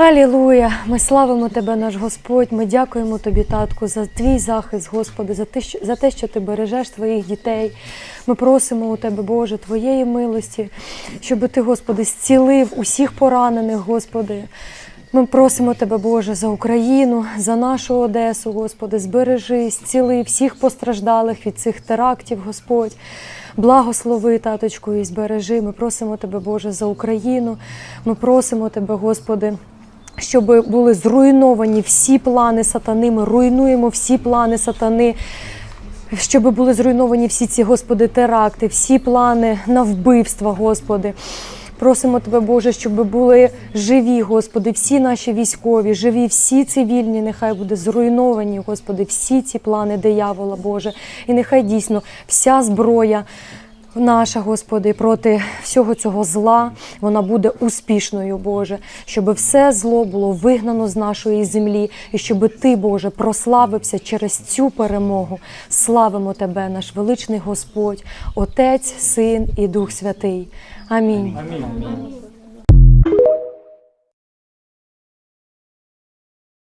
Алілуя! Ми славимо Тебе, наш Господь. Ми дякуємо Тобі, татку, за твій захист, Господи, за те, що, за те, що ти бережеш твоїх дітей. Ми просимо у Тебе, Боже, Твоєї милості, щоб Ти, Господи, зцілив усіх поранених, Господи. Ми просимо Тебе, Боже, за Україну, за нашу Одесу, Господи, збережи, зціли всіх постраждалих від цих терактів, Господь. Благослови, таточку, і збережи. Ми просимо Тебе, Боже, за Україну. Ми просимо Тебе, Господи. Щоб були зруйновані всі плани сатани, ми руйнуємо всі плани сатани, щоб були зруйновані всі ці, Господи, теракти, всі плани на вбивства, Господи. Просимо Тебе, Боже, щоб були живі, Господи, всі наші військові, живі, всі цивільні, нехай буде зруйновані, Господи, всі ці плани диявола, Боже. І нехай дійсно вся зброя наша, Господи, проти всього цього зла, вона буде успішною, Боже, щоб все зло було вигнано з нашої землі, і щоб Ти, Боже, прославився через цю перемогу. Славимо Тебе, наш величний Господь, Отець, Син і Дух Святий. Амінь. Амінь.